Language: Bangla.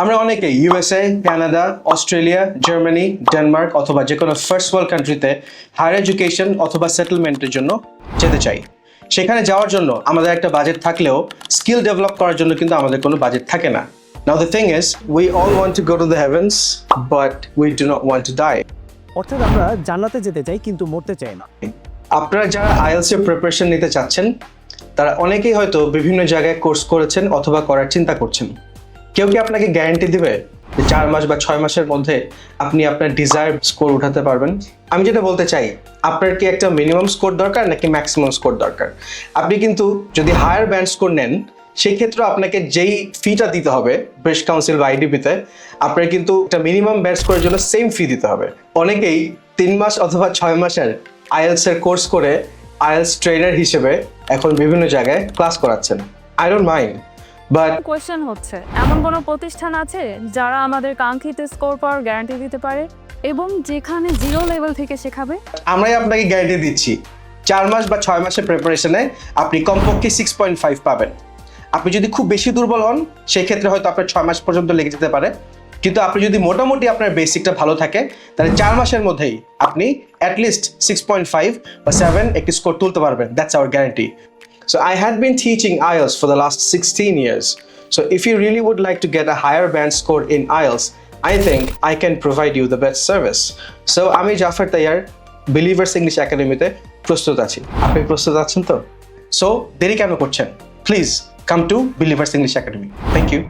আমরা অনেকে USA Canada Australia Germany Denmark অথবা যে কোনো ফার্স্ট ওয়ার্ল্ড কান্ট্রিতে হায়ার এডুকেশন অথবা সেটেলমেন্টের জন্য যেতে চাই। সেখানে যাওয়ার জন্য আমাদের একটা বাজেট থাকলেও স্কিল ডেভেলপ করার জন্য কিন্তু আমাদের কোনো বাজেট থাকে না। Now the thing is, we all want to go to the heavens, but we do not want to die. অর্থাৎ আমরা জান্নাতে যেতে চাই কিন্তু মরতে চাই না। আপনারা যারা আইএলস এর প্রিপারেশন নিতে চাচ্ছেন তারা অনেকেই হয়তো বিভিন্ন জায়গায় কোর্স করেছেন অথবা করার চিন্তা করছেন। কেউ কি আপনাকে গ্যারান্টি দিবে চার মাস বা ছয় মাসের মধ্যে আপনি আপনার ডিজায়ার স্কোর উঠাতে পারবেন? আমি যেটা বলতে চাই, আপনার কি একটা মিনিমাম স্কোর দরকার নাকি ম্যাক্সিমাম স্কোর দরকার? আপনি কিন্তু যদি হায়ার ব্যান্ড স্কোর নেন সেই ক্ষেত্রে আপনাকে যেই ফিটা দিতে হবে ব্রেস্ট কাউন্সিল বা আইডিপিতে আপনার কিন্তু একটা মিনিমাম ব্যান্ড স্কোরের জন্য সেম ফি দিতে হবে। অনেকেই তিন মাস অথবা ছয় মাসের আইএলস এর কোর্স করে আইএলস ট্রেনার হিসেবে এখন বিভিন্ন জায়গায় ক্লাস করাচ্ছেন। I don't mind but question হচ্ছে এমন কোনো প্রতিষ্ঠান আছে যারা আমাদের কাঙ্ক্ষিত স্কোর পাওয়ার গ্যারান্টি দিতে পারে? এবং যেখানে জিরো লেভেল থেকে শেখাবে? আমরাই আপনাকে গ্যারান্টি দিচ্ছি চার মাস বা ছয় মাসের প্রিপারেশনে আপনি কমপক্ষে সিক্স পয়েন্ট ফাইভ পাবেন। আপনি যদি খুব বেশি দুর্বল হন সেক্ষেত্রে হয়তো আপনার ছয় মাস পর্যন্ত লেগে যেতে পারে। কিন্তু আপনি যদি মোটামুটি আপনার বেসিকটা ভালো থাকে তাহলে চার মাসের মধ্যেই আপনি at least six point five বা সেভেন একটি স্কোর তুলতে পারবেন। That's our guarantee So I had been teaching IELTS for the last 16 years. So if you really would like to get a higher band score in IELTS, I think I can provide you the best service. So আমি জাফর তাইয়ার বিলিভার্স ইংলিশ একাডেমিতে প্রস্তুত আছি আপনি প্রস্তুত আছেন তো সো দেরি কেন করছেন please come to believers English academy thank you